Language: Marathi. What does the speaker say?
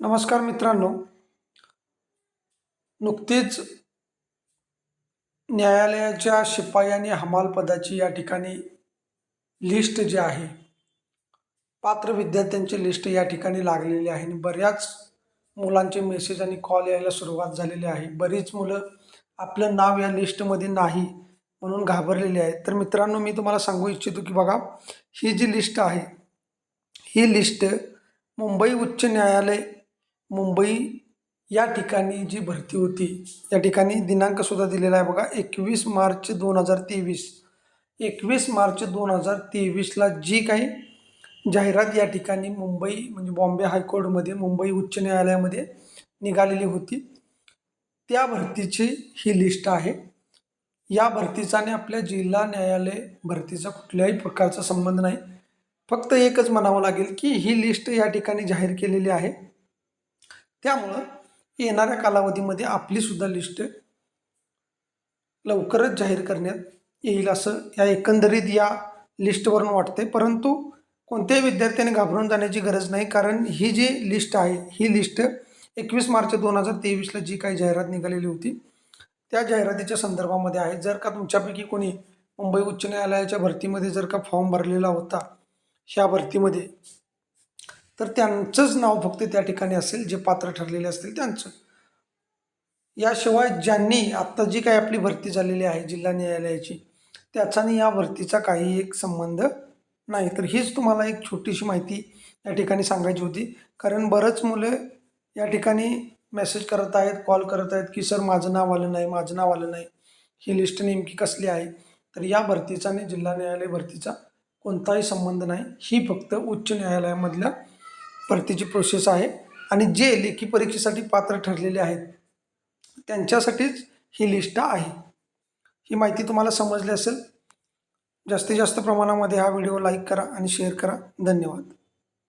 नमस्कार मित्रांनो. नुकतीच न्यायालयाच्या शिपाई आणि हमाल पदाची या ठिकाणी लिस्ट जी आहे पात्र विद्यार्थ्यांची लिस्ट या ठिकाणी लागलेली आहे आणि बऱ्याच मुलांचे मेसेज आणि कॉल यायला सुरुवात झालेली आहे. बरीच मुलं आपलं नाव या लिस्टमध्ये नाही म्हणून घाबरलेली आहेत. तर मित्रांनो मी तुम्हाला सांगू इच्छितो की बघा ही जी लिस्ट आहे ही लिस्ट मुंबई उच्च न्यायालय मुंबई या ठिकाणी जी भरती होती या ठिकाणी दिनांकसुद्धा दिलेला आहे बघा एकवीस मार्च दोन हजार तेवीस. एकवीस मार्च दोन हजार तेवीसला जी काही जाहिरात या ठिकाणी मुंबई म्हणजे बॉम्बे हायकोर्टमध्ये मुंबई उच्च न्यायालयामध्ये निघालेली होती त्या भरतीची ही लिस्ट आहे. या भरतीचा आणि आपल्या जिल्हा न्यायालय भरतीचा कुठल्याही प्रकारचा संबंध नाही. फक्त एकच म्हणावं लागेल की ही लिस्ट या ठिकाणी जाहीर केलेली आहे. त्यामुळं येणाऱ्या कालावधीमध्ये आपलीसुद्धा लिस्ट लवकरच जाहीर करण्यात येईल असं या एकंदरीत या लिस्टवरून वाटते परंतु कोणत्याही विद्यार्थ्याने घाबरून जाण्याची गरज नाही कारण ही जी लिस्ट आहे ही लिस्ट एकवीस मार्च दोन हजार तेवीसला जी काही जाहिरात निघालेली होती त्या जाहिरातीच्या संदर्भामध्ये आहे. जर का तुमच्यापैकी कोणी मुंबई उच्च न्यायालयाच्या भरतीमध्ये जर का फॉर्म भरलेला होता ह्या भरतीमध्ये तर त्यांचंच नाव फक्त त्या ठिकाणी असेल जे पात्र ठरलेले असतील त्यांचं. याशिवाय ज्यांनी आत्ता जी काही आपली भरती झालेली आहे जिल्हा न्यायालयाची त्याचा आणि या भरतीचा काही एक संबंध नाही. तर हीच तुम्हाला एक छोटीशी माहिती या ठिकाणी सांगायची होती. कारण बरंच मुलं या ठिकाणी मेसेज करत आहेत कॉल करत आहेत की सर माझं नाव आलं नाही माझं नाव आलं नाही. ही लिस्ट नेमकी कसली आहे? तर या भरतीचा आणि जिल्हा न्यायालय भरतीचा कोणताही संबंध नाही. ही फक्त उच्च न्यायालयामधल्या भरतीची प्रोसेस आहे आणि जे लेखी परीक्षेसाठी पात्र ठरलेले आहेत त्यांच्यासाठीच ही लिस्ट आहे. ही माहिती तुम्हाला समजली असेल. जास्तीत जास्त प्रमाणामध्ये हा व्हिडिओ लाईक करा आणि शेअर करा. धन्यवाद.